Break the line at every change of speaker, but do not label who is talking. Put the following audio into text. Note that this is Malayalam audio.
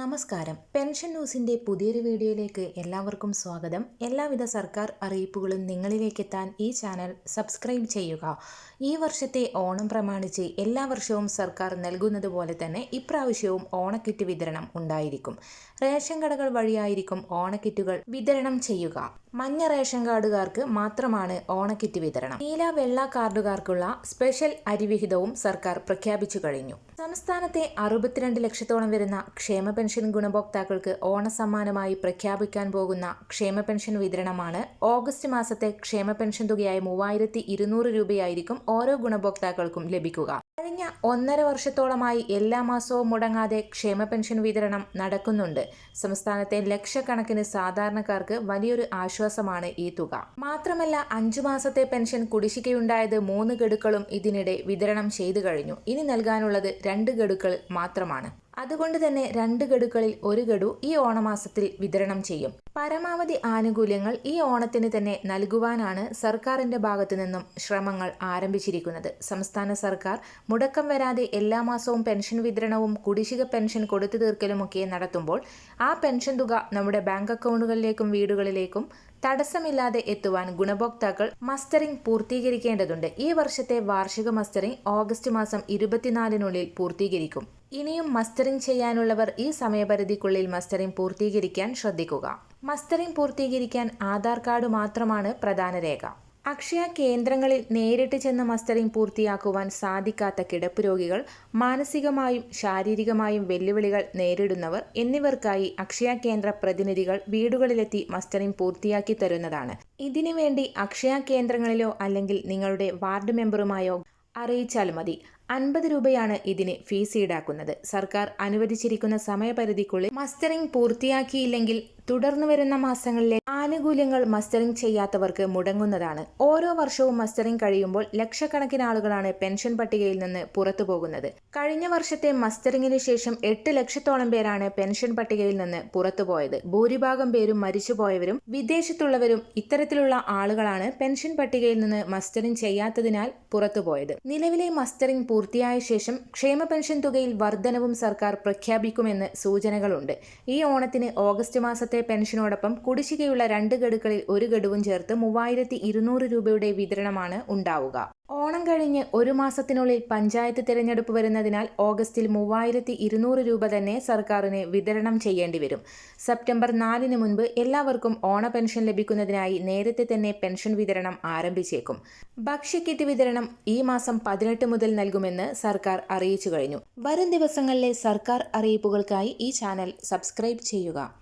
നമസ്കാരം. പെൻഷൻ ന്യൂസിന്റെ പുതിയൊരു വീഡിയോയിലേക്ക് എല്ലാവർക്കും സ്വാഗതം. എല്ലാവിധ സർക്കാർ അറിയിപ്പുകളും നിങ്ങളിലേക്ക് എത്താൻ ഈ ചാനൽ സബ്സ്ക്രൈബ് ചെയ്യുക. ഈ വർഷത്തെ ഓണം പ്രമാണിച്ച് എല്ലാ വർഷവും സർക്കാർ നൽകുന്നത് പോലെ തന്നെ ഇപ്രാവശ്യവും ഓണക്കിറ്റ് വിതരണം ഉണ്ടായിരിക്കും. റേഷൻ കടകൾ വഴിയായിരിക്കും ഓണക്കിറ്റുകൾ വിതരണം ചെയ്യുക. മഞ്ഞ റേഷൻ കാർഡുകാർക്ക് മാത്രമാണ് ഓണക്കിറ്റ് വിതരണം. നീല വെള്ള കാർഡുകാർക്കുള്ള സ്പെഷ്യൽ അരിവിഹിതവും സർക്കാർ പ്രഖ്യാപിച്ചു കഴിഞ്ഞു. സംസ്ഥാനത്തെ അറുപത്തിരണ്ട് ലക്ഷത്തോളം വരുന്ന ക്ഷേമ പെൻഷൻ ഗുണഭോക്താക്കൾക്ക് ഓണസമ്മാനമായി പ്രഖ്യാപിക്കാൻ പോകുന്ന ക്ഷേമ പെൻഷൻ വിതരണമാണ് ഓഗസ്റ്റ് മാസത്തെ ക്ഷേമ പെൻഷൻ തുകയായ മൂവായിരത്തി ഇരുന്നൂറ് രൂപയായിരിക്കും ഓരോ ഗുണഭോക്താക്കൾക്കും ലഭിക്കുക. കഴിഞ്ഞ ഒന്നര വർഷത്തോളമായി എല്ലാ മാസവും മുടങ്ങാതെ ക്ഷേമ പെൻഷൻ വിതരണം നടക്കുന്നുണ്ട്. സംസ്ഥാനത്തെ ലക്ഷക്കണക്കിന് സാധാരണക്കാർക്ക് വലിയൊരു ആശ്വാസമാണ് ഈ തുക. മാത്രമല്ല അഞ്ചു മാസത്തെ പെൻഷൻ കുടിശ്ശികയുണ്ടായത് മൂന്ന് ഗഡുക്കളും ഇതിനിടെ വിതരണം ചെയ്തു കഴിഞ്ഞു. ഇനി നൽകാനുള്ളത് രണ്ട് ഗഡുക്കൾ മാത്രമാണ്. അതുകൊണ്ട് തന്നെ രണ്ട് ഗഡുക്കളിൽ ഒരു ഗഡു ഈ ഓണമാസത്തിൽ വിതരണം ചെയ്യും. പരമാവധി ആനുകൂല്യങ്ങൾ ഈ ഓണത്തിന് തന്നെ നൽകുവാനാണ് സർക്കാരിന്റെ ഭാഗത്തു നിന്നും ശ്രമങ്ങൾ ആരംഭിച്ചിരിക്കുന്നത്. സംസ്ഥാന സർക്കാർ മുടക്കം വരാതെ എല്ലാ മാസവും പെൻഷൻ വിതരണവും കുടിശ്ശിക പെൻഷൻ കൊടുത്തു തീർക്കലുമൊക്കെ നടത്തുമ്പോൾ ആ പെൻഷൻ തുക നമ്മുടെ ബാങ്ക് അക്കൗണ്ടുകളിലേക്കും വീടുകളിലേക്കും തടസ്സമില്ലാതെ എത്തുവാൻ ഗുണഭോക്താക്കൾ മസ്റ്ററിംഗ് പൂർത്തീകരിക്കേണ്ടതുണ്ട്. ഈ വർഷത്തെ വാർഷിക മസ്റ്ററിംഗ് ഓഗസ്റ്റ് മാസം ഇരുപത്തിനാലിനുള്ളിൽ പൂർത്തീകരിക്കും. ഇനിയും മസ്റ്ററിംഗ് ചെയ്യാനുള്ളവർ ഈ സമയപരിധിക്കുള്ളിൽ മസ്റ്ററിംഗ് പൂർത്തീകരിക്കാൻ ശ്രദ്ധിക്കുക. മസ്റ്ററിംഗ് പൂർത്തീകരിക്കാൻ ആധാർ കാർഡ് മാത്രമാണ് പ്രധാന രേഖ. അക്ഷയ കേന്ദ്രങ്ങളിൽ നേരിട്ട് ചെന്ന് മസ്റ്ററിംഗ് പൂർത്തിയാക്കുവാൻ സാധിക്കാത്ത കിടപ്പ് രോഗികൾ മാനസികമായും ശാരീരികമായും വെല്ലുവിളികൾ നേരിടുന്നവർ എന്നിവർക്കായി അക്ഷയ കേന്ദ്ര പ്രതിനിധികൾ വീടുകളിലെത്തി മസ്റ്ററിംഗ് പൂർത്തിയാക്കി തരുന്നതാണ്. ഇതിനുവേണ്ടി അക്ഷയ കേന്ദ്രങ്ങളിലോ അല്ലെങ്കിൽ നിങ്ങളുടെ വാർഡ് മെമ്പറുമായോ അറിയിച്ചാൽ മതി. അൻപത് രൂപയാണ് ഇതിന് ഫീസ് ഈടാക്കുന്നത്. സർക്കാർ അനുവദിച്ചിരിക്കുന്ന സമയപരിധിക്കുള്ളിൽ മസ്റ്ററിംഗ് പൂർത്തിയാക്കിയില്ലെങ്കിൽ തുടർന്നു വരുന്ന മാസങ്ങളിലെ ആനുകൂല്യങ്ങൾ മസ്റ്ററിംഗ് ചെയ്യാത്തവർക്ക് മുടങ്ങുന്നതാണ്. ഓരോ വർഷവും മസ്റ്ററിംഗ് കഴിയുമ്പോൾ ലക്ഷക്കണക്കിന് ആളുകളാണ് പെൻഷൻ പട്ടികയിൽ നിന്ന് പുറത്തു പോകുന്നത്. കഴിഞ്ഞ വർഷത്തെ മസ്റ്ററിംഗിന് ശേഷം എട്ട് ലക്ഷത്തോളം പേരാണ് പെൻഷൻ പട്ടികയിൽ നിന്ന് പുറത്തുപോയത് ഭൂരിഭാഗം പേരും മരിച്ചുപോയവരും വിദേശത്തുള്ളവരും ഇത്തരത്തിലുള്ള ആളുകളാണ് പെൻഷൻ പട്ടികയിൽ നിന്ന് മസ്റ്ററിംഗ് ചെയ്യാത്തതിനാൽ പുറത്തുപോയത് നിലവിലെ മസ്റ്ററിംഗ് പൂർത്തിയായ ശേഷം ക്ഷേമ പെൻഷൻ തുകയിൽ വർധനവും സർക്കാർ പ്രഖ്യാപിക്കുമെന്ന് സൂചനകളുണ്ട്. ഈ ഓണത്തിന് ഓഗസ്റ്റ് മാസത്തെ പെൻഷനോടൊപ്പം കുടിശ്ശികയുള്ള രണ്ട് ഗഡുക്കളിൽ ഒരു ഗഡുവും ചേർത്ത് മൂവായിരത്തി രൂപയുടെ വിതരണമാണ് ഉണ്ടാവുക. ഓണം കഴിഞ്ഞ് ഒരു മാസത്തിനുള്ളിൽ പഞ്ചായത്ത് തിരഞ്ഞെടുപ്പ് വരുന്നതിനാൽ ഓഗസ്റ്റിൽ മൂവായിരത്തി ഇരുന്നൂറ് രൂപ തന്നെ സർക്കാരിന് വിതരണം ചെയ്യേണ്ടി വരും. സെപ്റ്റംബർ നാലിന് മുൻപ് എല്ലാവർക്കും ഓണ പെൻഷൻ ലഭിക്കുന്നതിനായി നേരത്തെ തന്നെ പെൻഷൻ വിതരണം ആരംഭിച്ചേക്കും. ഭക്ഷ്യക്കിറ്റ് വിതരണം ഈ മാസം പതിനെട്ട് മുതൽ നൽകുമെന്ന് സർക്കാർ അറിയിച്ചു കഴിഞ്ഞു. വരും ദിവസങ്ങളിലെ സർക്കാർ അറിയിപ്പുകൾക്കായി ഈ ചാനൽ സബ്സ്ക്രൈബ് ചെയ്യുക.